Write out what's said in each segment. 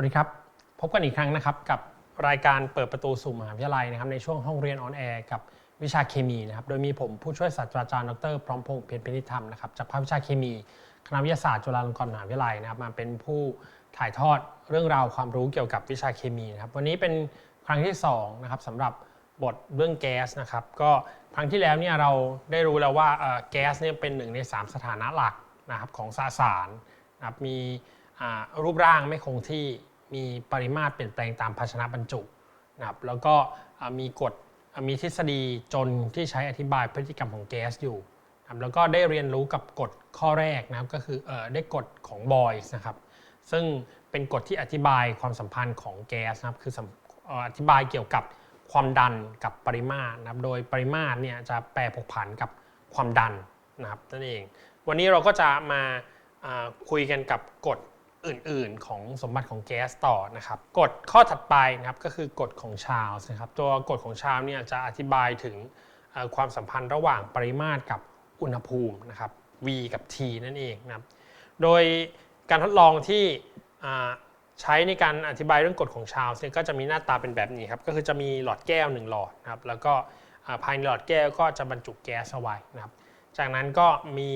สวัสดีครับ พบกันอีกครั้งนะครับกับรายการเปิดประตูสู่มหาวิทยาลัยนะครับในช่วงห้องเรียนออนแอร์กับวิชาเคมีนะครับโดยมีผมผู้ช่วยศาสตราจารย์ดรพร้อมพงษ์เพียรพินิธรรมนะครับจากภาควิชาเคมีคณะวิทยาศาสตร์จุฬาลงกรณ์มหาวิทยาลัยนะครับมาเป็นผู้ถ่ายทอดเรื่องราวความรู้เกี่ยวกับวิชาเคมีนะครับวันนี้เป็นครั้งที่2นะครับสำหรับบทเรื่องแก๊สนะครับก็ครั้งที่แล้วเนี่ยเราได้รู้แล้วว่าแก๊สเนี่ยเป็นหนึ่งใน 3 สถานะหลักนะครับของสสารนะครับมีรูปร่างไม่คงที่ มีปริมาตรเปลี่ยนแปลงตามภาชนะบรรจุนะครับแล้วก็มีกฎมีทฤษฎีจนที่ใช้อธิบายพฤติกรรมของแก๊สอยู่นะครับแล้วก็ได้เรียนรู้กับกฎข้อแรกนะครับก็คือออได้กฎของบอยส์นะครับซึ่งเป็นกฎที่อธิบายความสัมพันธ์ของแก๊สนะครับคืออธิบายเกี่ยวกับความดันกับปริมาตรนะครับโดยปริมาตรเนี่ยจะแปรผกผันกับความดันนะครับนั่นเอง วันนี้เราก็จะมาคุยกันกับกฎ อื่น ๆ ของสมบัติของแก๊สต่อนะครับกฎข้อถัดไปนะครับก็คือกฎของชาร์ลส์นะครับตัวกฎของชาร์ลส์เนี่ยจะอธิบายถึงความสัมพันธ์ระหว่างปริมาตรกับอุณหภูมินะครับ V กับ T นั่นเองนะครับโดยการทดลองที่ใช้ในการอธิบายเรื่องกฎของชาร์ลส์เนี่ยก็จะมีหน้าตาเป็นแบบนี้ครับก็คือจะมีหลอดแก้ว 1 หลอดนะครับแล้วก็ภายในหลอดแก้วก็จะบรรจุแก๊สเอาไว้นะครับจากนั้นก็มี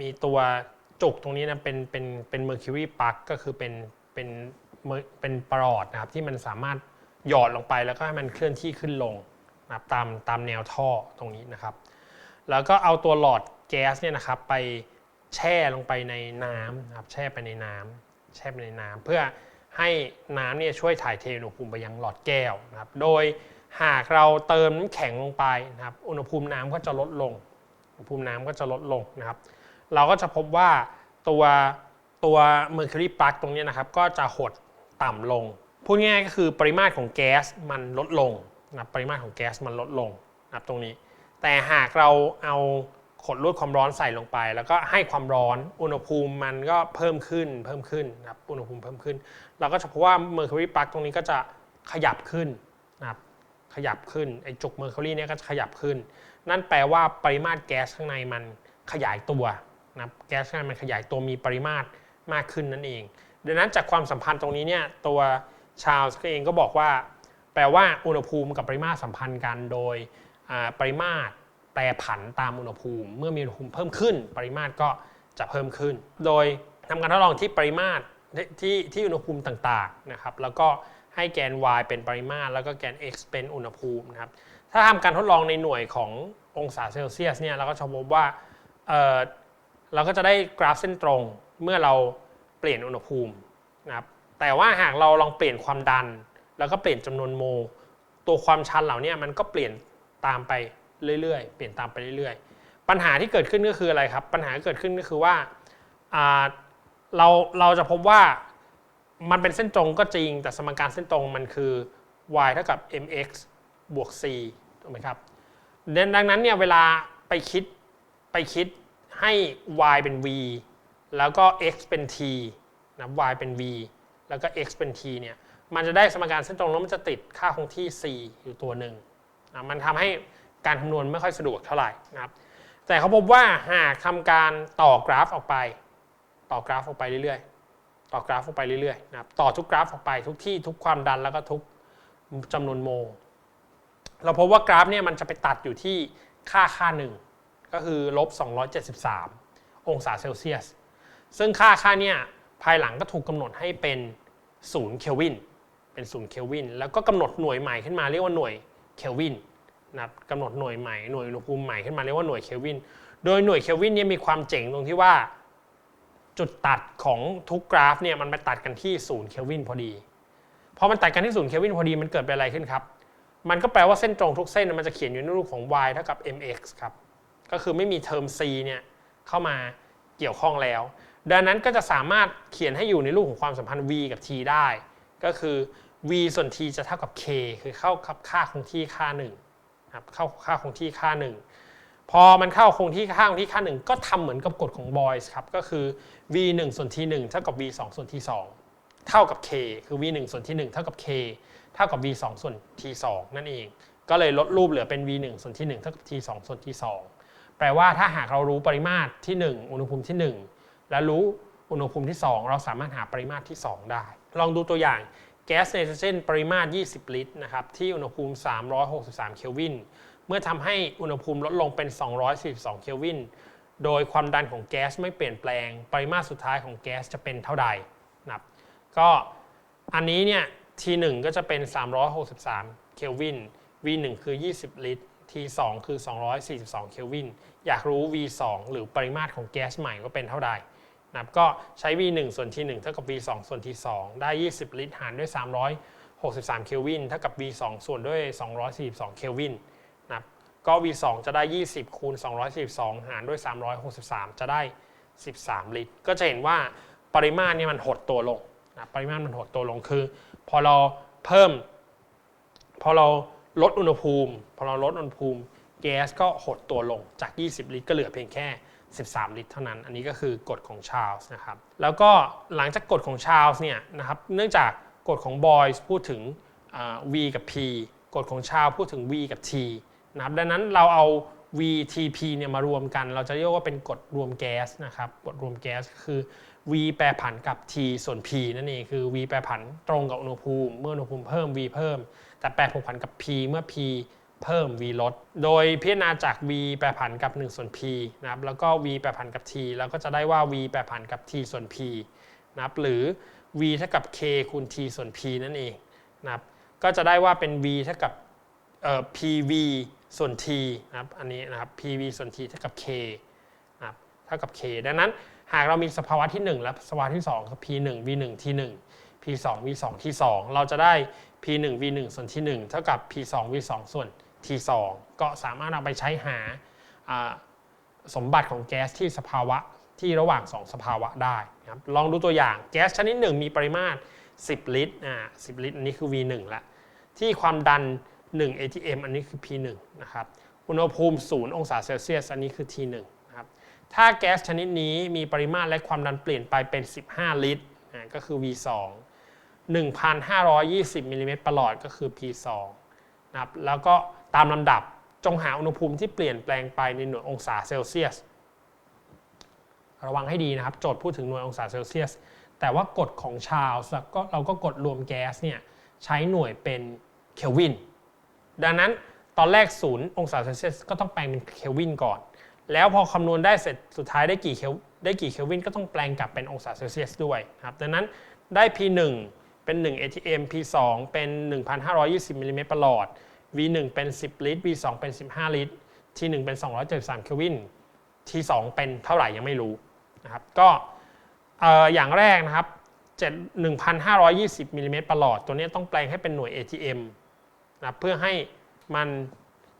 มีตัว จุกตรงนี้นะเป็นเป็นเป็น mercury plug ก็คือเป็นเป็นเมอร์เป็นปลอดนะครับที่มันสามารถหยอดลงไปแล้วก็ให้มันเคลื่อนที่ขึ้นลงนะครับตามตามแนวท่อตรงนี้นะครับ แล้วก็เอาตัวหลอดแก๊สเนี่ยนะครับไปแช่ลงไปในน้ำนะครับแช่ไปในน้ำแช่ไปในน้ำเพื่อให้น้ำเนี่ยช่วยถ่ายเทอุณหภูมิไปยังหลอดแก้วนะครับ โดยหากเราเติมน้ำแข็งลงไปนะครับ อุณหภูมิน้ำก็จะลดลง อุณหภูมิน้ำก็จะลดลงนะครับ เราก็จะพบว่าตัวตัว mercury plug ตรงนี้นะครับ ก็จะหดต่ำลง พูดง่ายก็คือปริมาตรของแก๊สมันลดลงนะปริมาตรของแก๊สมันลดลงนะครับตรงนี้ แต่หากเราเอาขดลวดความร้อนใส่ลงไป แล้วก็ให้ความร้อนอุณหภูมิมันก็เพิ่มขึ้นเพิ่มขึ้นนะครับอุณหภูมิเพิ่มขึ้น เราก็จะพบว่า mercury plug ตรงนี้ก็จะขยับขึ้นนะครับขยับขึ้นไอ้จุก mercury เนี่ยก็จะขยับขึ้น นั่นแปลว่าปริมาตรแก๊สข้างในมันขยายตัว นะแก๊สข้นมันขยายตัวมีปริมาตรมากขึ้นนั่นเอง ดังนั้นจากความสัมพันธ์ตรงนี้เนี่ยตัวชาร์ลส์เองก็บอกว่า แปลว่าอุณหภูมิกับปริมาตรสัมพันธ์กันโดยปริมาตรแปรผันตามอุณหภูมิ เมื่อมีอุณหภูมิเพิ่มขึ้น ปริมาตรก็จะเพิ่มขึ้น โดยทำการทดลองที่ปริมาตรที่ที่อุณหภูมิต่างๆนะครับแล้วก็ให้แกน y เป็นปริมาตรแล้วก็แกน x เป็นอุณหภูมินะครับถ้าทำการทดลองในหน่วยขององศาเซลเซียสเนี่ยเราก็จะพบว่า เราก็จะได้กราฟเส้นตรงเมื่อเราเปลี่ยนอุณหภูมินะครับแต่ว่าหากเราลองเปลี่ยนความดัน แล้วก็เปลี่ยนจำนวนโมลตัวความชันเหล่านี้มันก็เปลี่ยนตามไปเรื่อยๆ เปลี่ยนตามไปเรื่อยๆ ปัญหาที่เกิดขึ้นก็คืออะไรครับ ปัญหาที่เกิดขึ้นก็คือว่าเราเราจะพบว่ามันเป็นเส้นตรงก็จริง แต่สมการเส้นตรงมันคือ y เท่ากับ mx บวก c ถูกไหมครับดังนั้นเนี่ยเวลาไปคิดไปคิด ให้ y เป็น v แล้วก็ x เป็น t นะ y เป็น v แล้วก็ x เป็น t เนี่ยมันจะได้สมการเส้นตรงแล้วมันจะติดค่าคงที่ c อยู่ตัวหนึ่งนะมันทำให้การคำนวณไม่ค่อยสะดวกเท่าไหร่นะครับ แต่เขาพบว่าหากทำการต่อกราฟออกไป ต่อกราฟออกไปเรื่อยๆ ต่อกราฟออกไปเรื่อยๆนะครับต่อทุกกราฟออกไปทุกที่ทุกความดันแล้วก็ทุกจำนวนโม เราพบว่ากราฟเนี่ยมันจะไปตัดอยู่ที่ค่าค่าหนึ่ง ก็คือลบ 273 องศาเซลเซียส ซึ่งค่าค่าเนี่ยภายหลังก็ถูกกำหนดให้เป็น0เคลวิน เป็น0เคลวิน แล้วก็กำหนดหน่วยใหม่ขึ้นมาเรียกว่าหน่วยเคลวินนะครับกำหนดหน่วยใหม่หน่วยอุณหภูมิใหม่ขึ้นมาเรียกว่าหน่วยเคลวิน โดยหน่วยเคลวินเนี่ยมีความเจ๋งตรงที่ว่า จุดตัดของทุกกราฟเนี่ยมันไปตัดกันที่0เคลวินพอดี พอมันตัดกันที่0เคลวินพอดีมันเกิดเป็นอะไรขึ้นครับ มันก็แปลว่าเส้นตรงทุกเส้นมันจะเขียนอยู่ในรูปของ y เท่ากับ mx ครับ ก็คือไม่มีเทอม c เนี่ยเข้ามาเกี่ยวข้องแล้ว ดังนั้นก็จะสามารถเขียนให้อยู่ในรูปของความสัมพันธ์ v กับ t ได้ ก็คือ v ส่วน t จะเท่ากับ k คือเข้ากับค่าคงที่ค่าหนึ่งครับเข้าค่าคงที่ค่าหนึ่งพอมันเข้าคงที่ค่าคงที่ค่าหนึ่งก็ทำเหมือนกับกฎของบอยส์ครับก็คือ v 1ส่วน t 1เท่ากับ v 2ส่วน t 2เท่ากับ k คือ v 1ส่วน t 1เท่ากับ k เท่ากับ v 2ส่วน t 2นั่นเอง ก็เลยลดรูปเหลือเป็น v 1ส่วน t 1เท่ากับ t 2ส่วน t 2 แปลว่าถ้าหากเรารู้ปริมาตรที่ 1 อุณหภูมิที่ 1 และรู้อุณหภูมิที่ 2 เราสามารถหาปริมาตรที่ 2 ได้ ลองดูตัวอย่างแก๊สไนโตรเจนปริมาตร 20 ลิตรนะครับที่อุณหภูมิ 363 เคลวิน เมื่อทำให้อุณหภูมิลดลงเป็น 242 เคลวิน โดยความดันของแก๊สไม่เปลี่ยนแปลง ปริมาตรสุดท้ายของแก๊สจะเป็นเท่าใดนะครับก็อันนี้เนี่ย T1 ก็จะเป็น 363 เคลวิน V1 คือ 20 ลิตร T2 คือ 242 เคลวิน อยากรู้ V2 หรือปริมาตรของแก๊สใหม่ว่าเป็นเท่าใดนะครับก็ใช้ V1 ส่วน T1 เท่ากับ V2 ส่วน T2 ได้ 20 ลิตรหารด้วย 363 เคลวิน เท่ากับ V2 ส่วนด้วย 242 เคลวินนะครับก็ V2 จะได้ 20 คูณ 242 หารด้วย 363 จะได้ 13 ลิตร ก็จะเห็นว่าปริมาตรเนี่ยมันหดตัวลงนะปริมาตรมันหดตัวลงคือ พอเราเพิ่ม พอเรา ลดอุณหภูมิ พอเราลดอุณหภูมิแก๊สก็หดตัวลงจาก 20 ลิตร ก็เหลือเพียงแค่ 13 ลิตร เท่านั้น อันนี้ก็คือกฎของชาร์ลส์นะครับ แล้วก็หลังจากกฎของชาร์ลส์เนี่ยนะครับ เนื่องจากกฎของบอยส์พูดถึงอ่า V กับ P กฎของชาร์ลส์พูดถึง V กับ T นะครับ ดังนั้นเราเอา VTP เนี่ยมารวมกัน เราจะเรียกว่าเป็นกฎรวมแก๊สนะครับ กฎรวมแก๊สคือ V แปรผันกับ T ส่วน P นั่นเองคือ V แปรผันตรงกับอุณหภูมิ เมื่ออุณหภูมิเพิ่ม V เพิ่ม แต่แปรผกผันกับ P เมื่อ P เพิ่ม v ลด โดยพิจารณาจาก v แปรผันกับ 1 ส่วน p นะครับ แล้วก็ v แปรผันกับ t แล้วก็จะได้ว่า v แปรผันกับ t ส่วน p นะครับ หรือ v เท่ากับ k คูณ t ส่วน p นั่นเองนะครับ ก็จะได้ว่าเป็น v เท่ากับเอ่อ pv ส่วน t นะครับ อันนี้นะครับ pv ส่วน t เท่ากับ k นะครับเท่ากับ k ดังนั้นหากเรามีสภาวะที่ 1 และสภาวะที่2คือ p1 v1 t1 p2 v2 t2 เราจะได้ p1 v1 ส่วน t1 เท่ากับ p2 v2 ส่วน t2 ก็สามารถเอาไปใช้หาสมบัติของแก๊สที่สภาวะที่ระหว่าง 2 สภาวะได้นะครับลองดูตัวอย่างแก๊สชนิด1มีปริมาตร 10 ลิตรอ่า10 ลิตร อันนี้คือ v1 ละที่ความดัน 1 atm อันนี้คือ p1 นะครับอุณหภูมิ 0 องศาเซลเซียส อันนี้คือ t1 นะครับถ้าแก๊สชนิดนี้มีปริมาตรและความดันเปลี่ยนไปเป็น 15 ลิตรอ่าก็คือ v2 1,520มิลลิเมตรประหลอดก็คือ P2 นะครับแล้วก็ตามลำดับจงหาอุณหภูมิที่เปลี่ยนแปลงไปในหน่วยองศาเซลเซียส ระวังให้ดีนะครับ โจทย์พูดถึงหน่วยองศาเซลเซียส แต่ว่ากฎของชาลส์ก็เราก็กดรวมแก๊สเนี่ยใช้หน่วยเป็นเคลวิน ดังนั้นตอนแรก0องศาเซลเซียสก็ต้องแปลงเป็นเคลวินก่อน แล้วพอคำนวณได้เสร็จสุดท้ายได้กี่เคลได้กี่เคลวินก็ต้องแปลงกลับเป็นองศาเซลเซียสด้วยนะครับ ดังนั้นได้ P1 เป็น 1 ATM P2 เป็น 1,520มิลลิเมตรประหลอด V1 เป็น 10 ลิตร V2 เป็น 15 ลิตร T1 เป็น 273 เคลวิน T2 เป็นเท่าไหร่ยังไม่รู้นะครับก็อย่างแรกนะครับ7 1,520มิลลิเมตรประหลอด ตัวนี้ต้องแปลงให้เป็นหน่วย ATM นะเพื่อให้มัน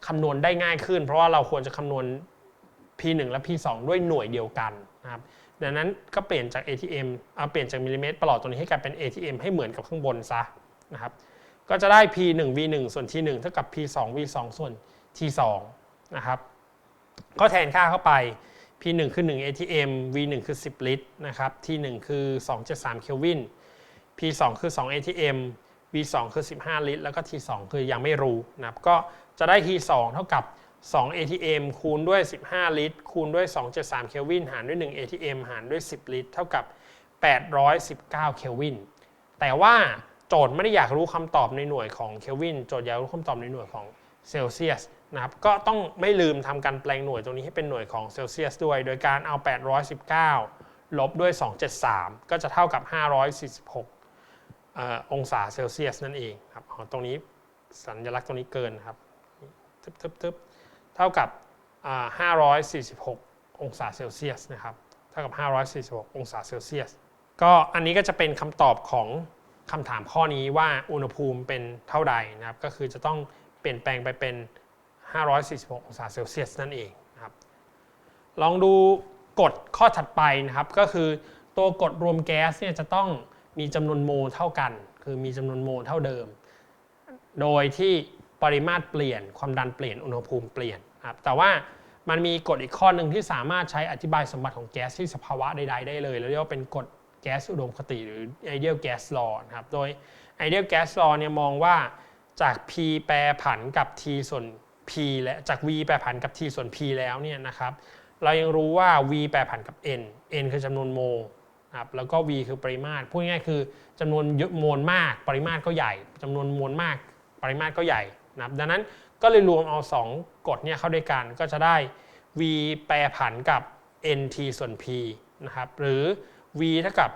คำนวณได้ง่ายขึ้น เพราะว่าเราควรจะคำนวณ P1 และ P2 ด้วยหน่วยเดียวกันนะครับ ดังนั้นก็เปลี่ยนจาก ATM เอาเปลี่ยนจากมิลลิเมตรประหลอดตัวนี้ให้กลายเป็น ATM ให้เหมือนกับข้างบนซะนะครับก็จะได้ P1 V1 ส่วน T1 เท่ากับ P2 V2 ส่วน T2 นะครับก็แทนค่าเข้าไป P1 คือ 1 ATM V1 คือ 10 ลิตรนะครับ T1 คือ 273เคลวิน P2 คือ 2 ATM V2 คือ 15 ลิตร แล้วก็ T2 คือยังไม่รู้นะครับก็จะได้ T2 เท่ากับ 2 ATM คูณด้วย 15 ลิตร คูณด้วย 273 เคลวิน หารด้วย 1 ATM หารด้วย 10 ลิตร เท่ากับ 819 เคลวิน แต่ว่าโจทย์ไม่ได้อยากรู้คำตอบในหน่วยของเคลวิน โจทย์อยากรู้คำตอบในหน่วยของเซลเซียสนะครับ ก็ต้องไม่ลืมทำการแปลงหน่วยตรงนี้ให้เป็นหน่วยของเซลเซียสด้วย โดยการเอา 819 ลบด้วย 273 ก็จะเท่ากับ 546อ่อองศาเซลเซียสนั่นเองครับอ๋อตรงนี้สัญลักษณ์ตรงนี้เกินครับทึบทึบทึบ เท่ากับ 546 องศาเซลเซียสนะครับ เท่ากับ 546 องศาเซลเซียส ก็อันนี้ก็จะเป็นคำตอบของคำถามข้อนี้ว่าอุณหภูมิเป็นเท่าใดนะครับ ก็คือจะต้องเปลี่ยนแปลงไปเป็น 546 องศาเซลเซียสนั่นเองนะครับ ลองดูกฎข้อถัดไปนะครับ ก็คือตัวกฎรวมแก๊สเนี่ยจะต้องมีจำนวนโมลเท่ากัน คือมีจำนวนโมลเท่าเดิม โดยที่ ปริมาตรเปลี่ยน ความดันเปลี่ยน อุณหภูมิเปลี่ยนครับแต่ว่ามันมีกฎอีกข้อหนึ่งที่สามารถใช้อธิบายสมบัติของแก๊สที่สภาวะใดๆได้เลย แล้วเรียกว่าเป็นกฎแก๊สอุดมคติหรือ ideal gas law นะครับ โดย ideal gas law เนี่ยมองว่าจาก p แปรผันกับ t ส่วน p และจาก v แปรผันกับ t ส่วน p แล้วเนี่ยนะครับ เรายังรู้ว่า v แปรผันกับ n n คือจำนวนโมลนครับแล้วก็ V คือปริมาตรพูดง่ายคือจำนวนเยอะมวลมาก ปริมาตรก็ใหญ่จำนวนมวลมาก ปริมาตรก็ใหญ่ นะครับดังนั้นก็เลยรวมเอา 2 กฎเนี่ยเข้าด้วยกันก็จะได้ v แปรผันกับ nt ส่วน p นะครับหรือ v เท่ากับ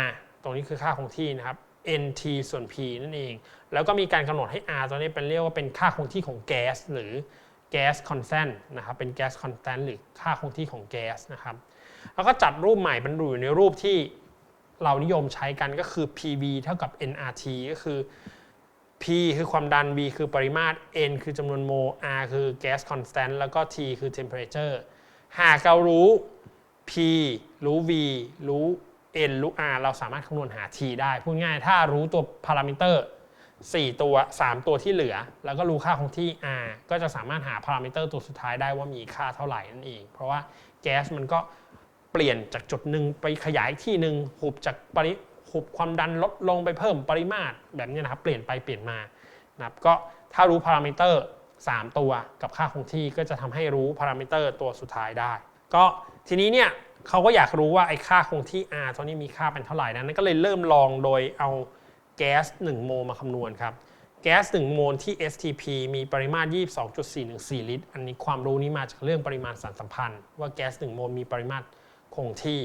r ตรงนี้คือค่าคงที่นะครับ nt ส่วน p นั่นเอง แล้วก็มีการกำหนดให้ r ตัวนี้เป็นเรียกว่าเป็นค่าคงที่ของแก๊สหรือแก๊สคอนสแตนต์นะครับเป็นแก๊สคอนสแตนต์หรือค่าคงที่ของแก๊สนะครับแล้วก็จัดรูปใหม่บรรจุอยู่ในรูปที่เรานิยมใช้กันก็คือ pv เท่ากับ nrt ก็คือ P คือความดัน V คือปริมาตร N คือจำนวนโม R คือ gas constant แล้วก็ T คือ temperature หากเรารู้ P รู้ V รู้ N รู้ R เราสามารถคำนวณหา T ได้ พูดง่ายถ้ารู้ตัวพารามิเตอร์ 4 ตัว 3 ตัวที่เหลือ แล้วก็รู้ค่าคงที่ R ก็จะสามารถหาพารามิเตอร์ตัวสุดท้ายได้ว่ามีค่าเท่าไหร่นั่นเอง เพราะว่าแก๊สมันก็เปลี่ยนจากจุดหนึ่งไปขยายที่หนึ่งหุบจากปริ หุบความดันลดลงไปเพิ่มปริมาตรแบบนี้นะครับ เปลี่ยนไปเปลี่ยนมานะครับก็ถ้ารู้พารามิเตอร์ 3 ตัวกับค่าคงที่ก็จะทำให้รู้พารามิเตอร์ตัวสุดท้ายได้ ก็ทีนี้เนี่ยเขาก็อยากรู้ว่าไอ้ค่าคงที่ R ตัวนี้มีค่าเป็นเท่าไหร่นะนั่นก็เลยเริ่มลองโดยเอาแก๊ส1โมลมาคำนวณครับแก๊ส1โมลที่ STP มีปริมาตร 22.414 ลิตร อันนี้ความรู้นี้มาจากเรื่องปริมาณสารสัมพันธ์ ว่าแก๊ส1โมลมีปริมาตรคงที่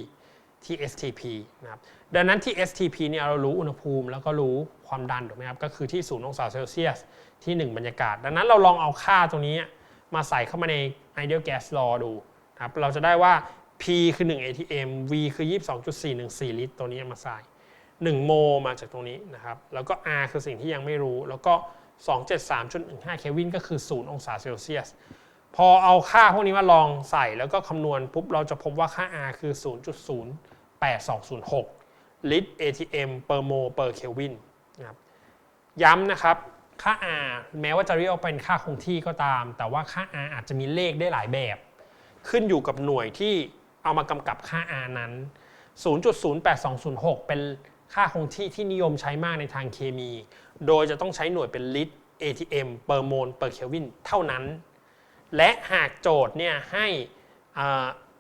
ที่ STP นะครับดังนั้นที่ STP เนี่ยเรารู้อุณหภูมิแล้วก็รู้ความดันถูกไหมครับก็คือที่0องศาเซลเซียสที่ 1 บรรยากาศ ดังนั้นเราลองเอาค่าตรงนี้มาใส่เข้ามาใน ideal gas law ดูนะครับเราจะได้ว่า P คือ 1 ATM V คือ 22.414 ลิตร ตัวนี้มาใส่ 1 โมมาจากตรงนี้นะครับ แล้วก็ R คือสิ่งที่ยังไม่รู้ แล้วก็ 273.15 เคลวินก็คือ 0 องศาเซลเซียส พอเอาค่าพวกนี้มาลองใส่แล้วก็คำนวณปุ๊บเราจะพบว่าค่า R คือ 0.08206 ลิตร ATM per mole per Kelvin นะครับย้ำนะครับค่า R แม้ว่าจะเรียกว่าเป็นค่าคงที่ก็ตาม แต่ว่าค่า R อาจจะมีเลขได้หลายแบบ ขึ้นอยู่กับหน่วยที่เอามากำกับค่า R นั้น 0.08206 เป็นค่าคงที่ที่นิยมใช้มากในทางเคมี โดยจะต้องใช้หน่วยเป็นลิตร ATM per mole per Kelvin เท่านั้น และหากโจทย์เนี่ยให้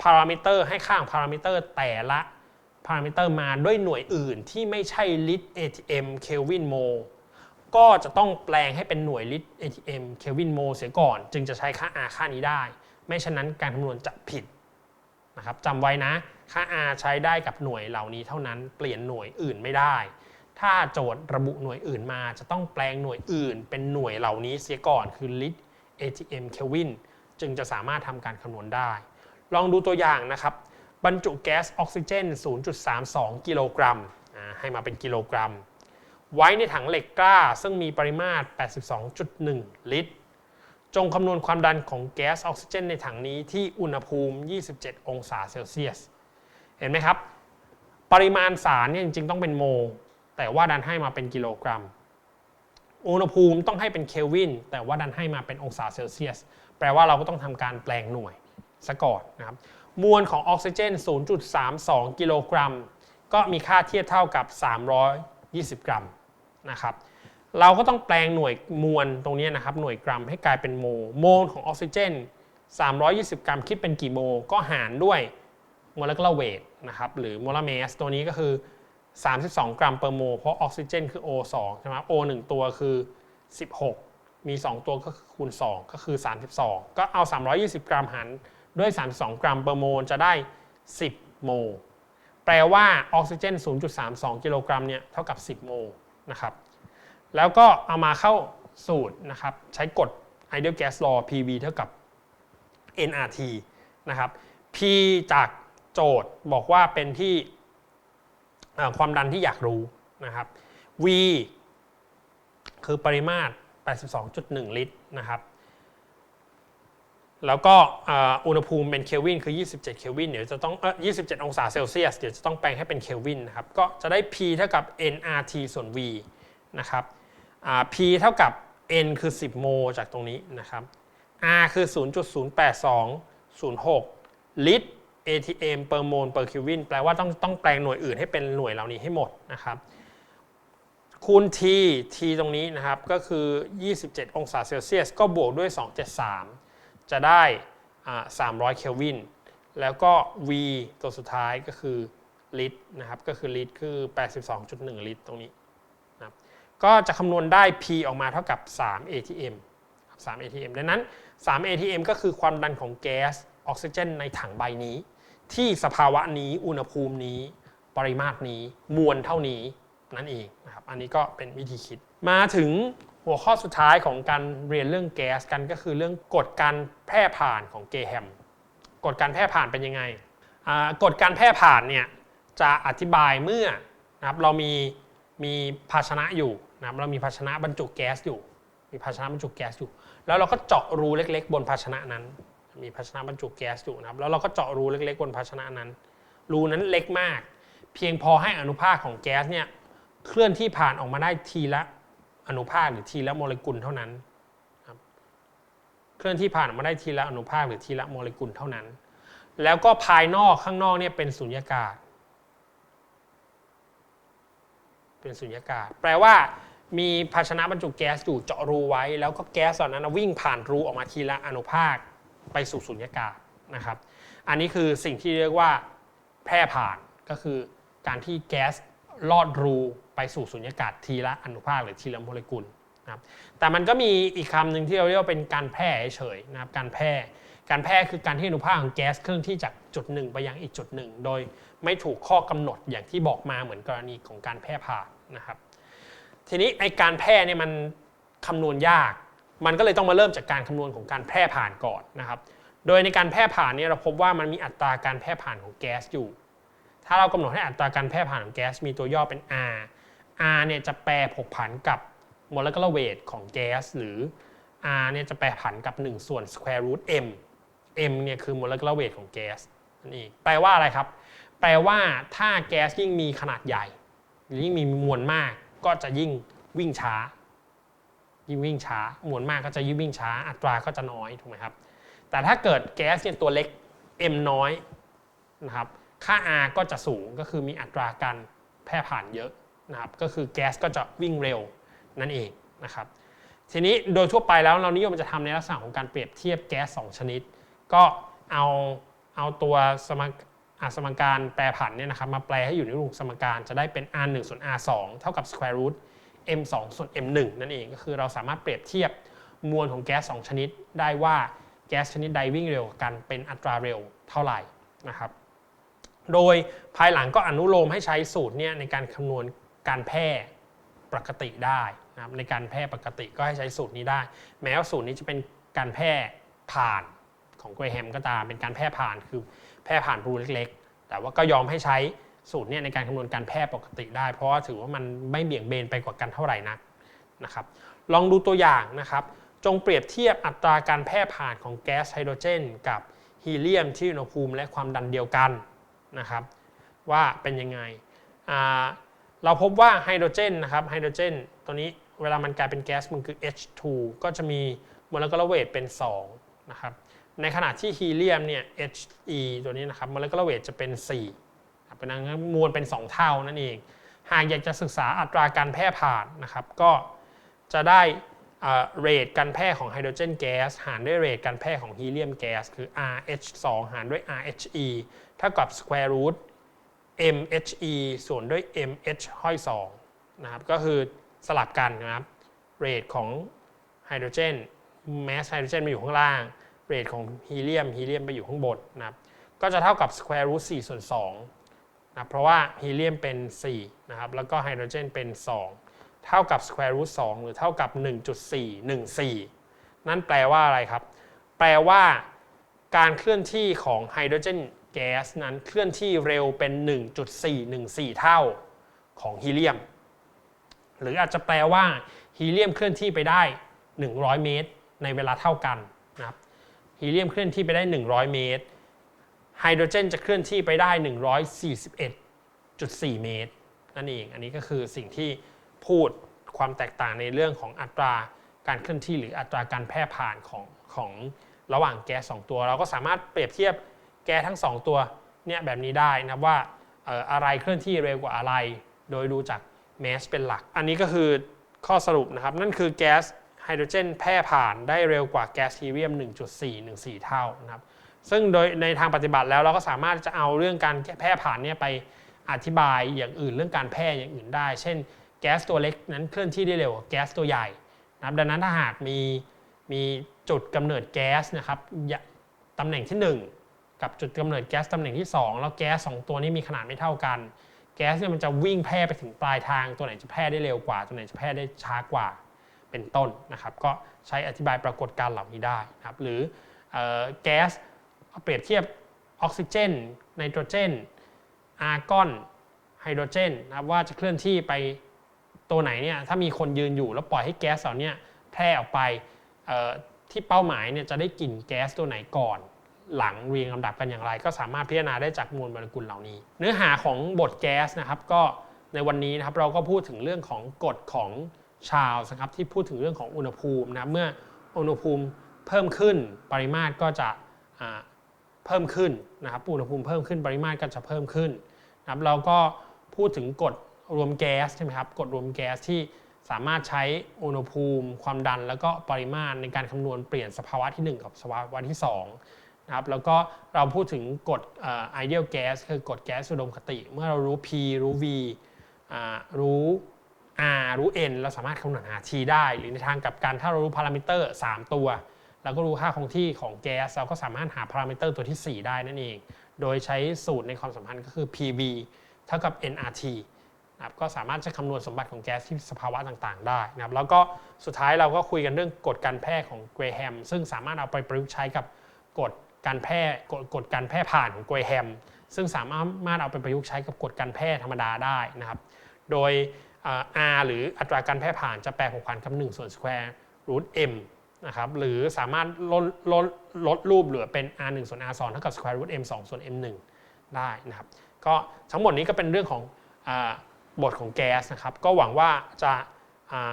พารามิเตอร์ให้ค่าของพารามิเตอร์แต่ละพารามิเตอร์มาด้วยหน่วยอื่นที่ไม่ใช่ลิตร ATM Kelvin Mo ก็จะต้องแปลงให้เป็นหน่วยลิตร ATM Kelvin Mo เสียก่อน จึงจะใช้ค่า R ค่านี้ได้ ไม่ฉะนั้นการคำนวณจะผิดนะครับจำไว้นะ ค่า R ใช้ได้กับหน่วยเหล่านี้เท่านั้นเปลี่ยนหน่วยอื่นไม่ได้ ถ้าโจทย์ระบุหน่วยอื่นมาจะต้องแปลงหน่วยอื่น เป็นหน่วยเหล่านี้เสียก่อนคือลิตร ATM Kelvin จึงจะสามารถทำการคำนวณได้ ลองดูตัวอย่างนะครับ บรรจุแก๊สออกซิเจน 0.32 กิโลกรัมให้มาเป็นกิโลกรัม ไว้ในถังเหล็กกล้า ซึ่งมีปริมาตร 82.1 ลิตร จงคำนวณความดันของแก๊สออกซิเจน ในถังนี้ที่อุณหภูมิ 27 องศาเซลเซียส เห็นไหมครับ ปริมาณสารเนี่ยจริงๆ ต้องเป็นโมลแต่ว่าดันให้มาเป็นกิโลกรัม อุณหภูมิต้องให้เป็นเคลวินแต่ว่าดันให้มาเป็นองศาเซลเซียส แปลว่าเราก็ต้องทำการแปลงหน่วยซะก่อนนะครับมวลของออกซิเจน 0.32 กิโลกรัม ก็มีค่าเทียบเท่ากับ 320 กรัมนะครับเราก็ต้องแปลงหน่วยมวลตรงนี้นะครับหน่วยกรัมให้กลายเป็นโมลโมลของออกซิเจน 320 กรัมคิดเป็นกี่โมลก็หารด้วยโมเลกุลาร์เวทนะครับหรือโมลาร์เมสตัวนี้ก็คือ 32 กรัมเปอร์โมเพราะออกซิเจนคือ O2 ใช่ไหม O 1 ตัวคือ 16 มี 2 ตัวก็คือคูณ 2 ก็คือ 32 ก็เอา 320 กรัมหารด้วย 32 กรัมเปอร์โมจะได้ 10 โมลแปลว่าออกซิเจน 0.32 กิโลกรัมเนี่ยเท่ากับ 10 โมลนะครับ แล้วก็เอามาเข้าสูตรนะครับ ใช้กฎ ideal gas law PV เท่ากับ nRT นะครับ P จากโจทย์บอกว่าเป็นที่ ความดันที่อยากรู้นะครับ V คือปริมาตร 82.1 ลิตรนะครับแล้วก็อุณหภูมิเป็นเคลวินคือ 27 เคลวิน เดี๋ยวจะต้องเออ27 องศาเซลเซียส เดี๋ยวจะต้องแปลงให้เป็นเคลวินนะครับ ก็จะได้ P เท่ากับ nRT ส่วน V นะครับ P เท่ากับ N คือ 10 โมจากตรงนี้นะครับ R คือ 0.08206 ลิตร ATM per mole per Kelvin แปลว่าต้องต้องแปลงหน่วยอื่นให้เป็นหน่วยเหล่านี้ให้หมดนะครับ คูณ T T ตรงนี้นะครับ ก็คือ 27 องศาเซลเซียส ก็บวกด้วย 273 จะได้300เคลวิน แล้วก็ V ตัวสุดท้ายก็คือลิตรนะครับ ก็คือลิตรคือ 82.1 ลิตรตรงนี้นะครับ ก็จะคำนวณได้ P ออกมาเท่ากับ 3 ATM 3 ATM ดังนั้น 3 ATM ก็คือความดันของแก๊สออกซิเจนในถังใบนี้ ที่สภาวะนี้อุณหภูมินี้ปริมาตรนี้มวลเท่านี้นั่นเองนะครับอันนี้ก็เป็นวิธีคิด มาถึงหัวข้อสุดท้ายของการเรียนเรื่องแก๊สกันก็คือเรื่องกฎการแพร่ผ่านของเกแฮมกฎการแพร่ผ่านเป็นยังไงอ่ากฎการแพร่ผ่านเนี่ยจะอธิบายเมื่อนะครับเรามีมีภาชนะอยู่นะครับเรามีภาชนะบรรจุแก๊สอยู่ มีภาชนะบรรจุแก๊สอยู่ แล้วเราก็เจาะรูเล็ก ๆ บนภาชนะนั้น มีภาชนะบรรจุแก๊สอยู่นะครับ แล้วเราก็เจาะรูเล็กๆบนภาชนะนั้น รูนั้นเล็กมาก เพียงพอให้อนุภาคของแก๊สเนี่ยเคลื่อนที่ผ่านออกมาได้ทีละอนุภาคหรือทีละโมเลกุลเท่านั้นเคลื่อนที่ผ่านออกมาได้ทีละอนุภาคหรือทีละโมเลกุลเท่านั้น แล้วก็ภายนอกข้างนอกเนี่ยเป็นสุญญากาศ เป็นสุญญากาศ แปลว่ามีภาชนะบรรจุแก๊สอยู่เจาะรูไว้ แล้วก็แก๊สเหล่านั้นวิ่งผ่านรูออกมาทีละอนุภาค ไปสู่สุญญากาศนะครับ อันนี้คือสิ่งที่เรียกว่าแพร่ผ่านก็คือการที่แก๊สลอดรูไปสู่สุญญากาศทีละอนุภาคหรือทีละโมเลกุลนะครับแต่มันก็มีอีกคำหนึ่งที่เราเรียกว่าเป็นการแพร่เฉยนะครับการแพร่การแพร่คือการที่อนุภาคของแก๊สเคลื่อนที่จากจุดหนึ่งไปยังอีกจุดหนึ่ง โดยไม่ถูกข้อกำหนดอย่างที่บอกมาเหมือนกรณีของการแพร่ผ่านนะครับ ทีนี้ไอการแพร่เนี่ยมันคำนวณยาก มันก็เลยต้องมาเริ่มจากการคำนวณของการแพร่ผ่านก่อนนะครับ โดยในการแพร่ผ่านเนี่ยเราพบว่ามันมีอัตราการแพร่ผ่านของแก๊สอยู่ ถ้าเรากำหนดให้อัตราการแพร่ผ่านของแก๊สมีตัวย่อเป็น R R เนี่ยจะแปรผกผันกับโมเลกุลเวทของแก๊สหรือ R เนี่ยจะแปรผันกับ 1 ส่วน square root m m เนี่ยคือโมเลกุลเวทของแก๊สนั่นเองแปลว่าอะไรครับ แปลว่าถ้าแก๊สยิ่งมีขนาดใหญ่ หรือยิ่งมีมวลมากก็จะยิ่งวิ่งช้า ยิ่งวิ่งช้ามวลมากก็จะยิ่งวิ่งช้า อัตราก็จะน้อยถูกไหมครับ แต่ถ้าเกิดแก๊สเนี่ยตัวเล็ก m น้อยนะครับ ค่า r ก็จะสูงก็คือมีอัตราการแพร่ผ่านเยอะนะครับ ก็คือแก๊สก็จะวิ่งเร็วนั่นเองนะครับ ทีนี้โดยทั่วไปแล้วเรานิยมจะทำในลักษณะของการเปรียบเทียบแก๊ส2ชนิด ก็เอาเอาตัวสมสมการแปรผันเนี่ยนะครับมาแปลให้อยู่ในรูปสมการจะได้เป็น r 1ส่วน r 2เท่ากับ square root m 2 ส่วน m 1 นั่นเองก็คือเราสามารถเปรียบเทียบมวลของแก๊ส2ชนิดได้ว่าแก๊สชนิดใดวิ่งเร็วกว่ากันเป็นอัตราเร็วเท่าไหร่นะครับ โดยภายหลังก็อนุโลมให้ใช้สูตรเนี่ยในการคำนวณการแพร่ปกติได้นะครับในการแพร่ปกติก็ให้ใช้สูตรนี้ได้ แม้ว่าสูตรนี้จะเป็นการแพร่ผ่านของเกรแฮมก็ตามเป็นการแพร่ผ่านคือแพร่ผ่านรูเล็กๆ แต่ว่าก็ยอมให้ใช้ สูตรเนี่ยในการคำนวณการแพร่ปกติได้ เพราะว่าถือว่ามันไม่เบี่ยงเบนไปกว่ากันเท่าไหร่นักนะครับ ลองดูตัวอย่างนะครับ จงเปรียบเทียบอัตราการแพร่ผ่านของแก๊สไฮโดรเจน กับฮีเลียมที่อุณหภูมิและความดันเดียวกันนะครับ ว่าเป็นยังไง เราพบว่าไฮโดรเจนนะครับไฮโดรเจนตัวนี้เวลามันกลายเป็นแก๊สมันคือ H2 ก็จะมีโมเลกุลเวทเป็น2นะครับในขณะที่ฮีเลียมเนี่ย He ตัวนี้นะครับโมเลกุลเวทจะเป็น 4 เป็นนั้นมวลเป็น 2 เท่านั่นเอง หากอยากจะศึกษาอัตราการแพร่ผ่านนะครับ ก็จะได้เรทการแพร่ของไฮโดรเจนแก๊สหารด้วยเรทการแพร่ของฮีเลียมแก๊สคือ RH2 หารด้วย RHE เท่ากับ square root MHE ส่วนด้วย MH ห้อย2นะครับก็คือสลับกันนะครับเรทของไฮโดรเจนแมสไฮโดรเจนมาอยู่ข้างล่างเรทของฮีเลียมฮีเลียมไปอยู่ข้างบนนะครับก็จะเท่ากับ square root 4ส่วน2 นะเพราะว่าฮีเลียมเป็น4นะครับแล้วก็ไฮโดรเจนเป็น 2 เท่ากับ square root 2 หรือเท่ากับ 1.414 นั่นแปลว่าอะไรครับ แปลว่าการเคลื่อนที่ของไฮโดรเจนแก๊สนั้นเคลื่อนที่เร็วเป็น 1.414 เท่าของฮีเลียม หรืออาจจะแปลว่าฮีเลียมเคลื่อนที่ไปได้ 100 เมตร ในเวลาเท่ากันนะครับฮีเลียมเคลื่อนที่ไปได้ 100 เมตร ไฮโดรเจนจะเคลื่อนที่ไปได้ 141.4 เมตร นั่นเอง อันนี้ก็คือสิ่งที่พูดความแตกต่างในเรื่องของอัตราการเคลื่อนที่หรืออัตราการแพร่ผ่านของของระหว่างแก๊ส2ตัว เราก็สามารถเปรียบเทียบแก๊สทั้ง 2 ตัวเนี่ยแบบนี้ได้นะว่าเอ่ออะไรเคลื่อนที่เร็วกว่าอะไร โดยดูจากแมสเป็นหลัก อันนี้ก็คือข้อสรุปนะครับ นั่นคือแก๊สไฮโดรเจนแพร่ผ่านได้เร็วกว่าแก๊สฮีเลียม 1.414 เท่านะครับ ซึ่งโดยในทางปฏิบัติแล้วเราก็สามารถจะเอาเรื่องการแพร่ผ่านเนี่ยไปอธิบายอย่างอื่นเรื่องการแพร่อย่างอื่นได้ เช่น แก๊สตัวเล็กนั้นเคลื่อนที่ได้เร็วกว่าแก๊สตัวใหญ่นะครับดังนั้นถ้าหากมีมีจุดกำเนิดแก๊สนะครับตำแหน่งที่ 1 กับจุดกำเนิดแก๊สตำแหน่งที่ 2 แล้วแก๊สสองตัวนี้มีขนาดไม่เท่ากัน แก๊สเนี่ยมันจะวิ่งแพร่ไปถึงปลายทางตัวไหนจะแพร่ได้เร็วกว่า ตัวไหนจะแพร่ได้ช้ากว่าเป็นต้นนะครับ ก็ใช้อธิบายปรากฏการณ์เหล่านี้ได้นะครับหรือออแก๊ส เปรียบเทียบออกซิเจนไนโตรเจนอาร์กอนไฮโดรเจนนะครับว่าจะเคลื่อนที่ไปตัวไหนเนี่ยถ้ามีคนยืนอยู่แล้วปล่อยให้แก๊สเหล่านี้แพร่ออกไปที่เป้าหมายเนี่ยจะได้กลิ่นแก๊สตัวไหนก่อน หลังเรียงลำดับกันอย่างไร ก็สามารถพิจารณาได้จากมวลโมเลกุลเหล่านี้ เนื้อหาของบทแก๊สนะครับก็ในวันนี้นะครับเราก็พูดถึงเรื่องของกฎของชาลส์นะครับที่พูดถึงเรื่องของอุณหภูมินะเมื่ออุณหภูมิเพิ่มขึ้นปริมาตรก็จะ เพิ่มขึ้นนะครับอุณหภูมิเพิ่มขึ้นปริมาตรก็จะเพิ่มขึ้นนะครับเราก็พูดถึงกฎรวมแก๊สใช่ไหมครับกฎรวมแก๊สที่สามารถใช้อุณหภูมิ ความดัน แล้วก็ปริมาตรในการคำนวณเปลี่ยนสภาวะที่ 1 กับสภาวะที่2นะครับแล้วก็เราพูดถึงกฎอ่อ ideal gas คือกฎแก๊สอุดมคติ เมื่อเรารู้ P รู้ V อ่ารู้ R รู้ N เราสามารถคำนวณหา T ได้ หรือในทางกลับกันถ้าเรารู้พารามิเตอร์ 3 ตัว เราก็รู้ค่าคงที่ของแก๊สเราก็สามารถหาพารามิเตอร์ตัวที่ 4 ได้นั่นเอง โดยใช้สูตรในความสัมพันธ์ก็คือ PV เท่ากับ nRT นะครับก็สามารถจะคำนวณสมบัติของแก๊สที่สภาวะต่างๆ ได้นะครับแล้วก็สุดท้ายเราก็คุยกันเรื่องกฎการแพร่ของเกรแฮมซึ่งสามารถเอาไปประยุกต์ใช้กับกฎการแพร่กฎกฎการแพร่ผ่านของเกรแฮมซึ่งสามารถเอาไปประยุกต์ใช้กับกฎการแพร่ธรรมดาได้นะครับ โดย R หรืออัตราการแพร่ผ่านจะแปลผกผันกับ1ส่วนสแควร์รูท m นะครับหรือสามารถลดลดลดรูปเหลือเป็น r 1ส่วน r 2เท่ากับ square root m 2ส่วน m 1ได้นะครับก็ทั้งหมดนี้ก็เป็นเรื่องของอบทของแก๊สนะครับก็หวังว่าจะ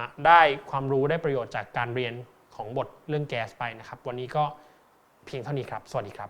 าได้ความรู้ได้ประโยชน์จากการเรียนของบทเรื่องแก๊สไปนะครับ วันนี้ก็เพียงเท่านี้ครับ สวัสดีครับ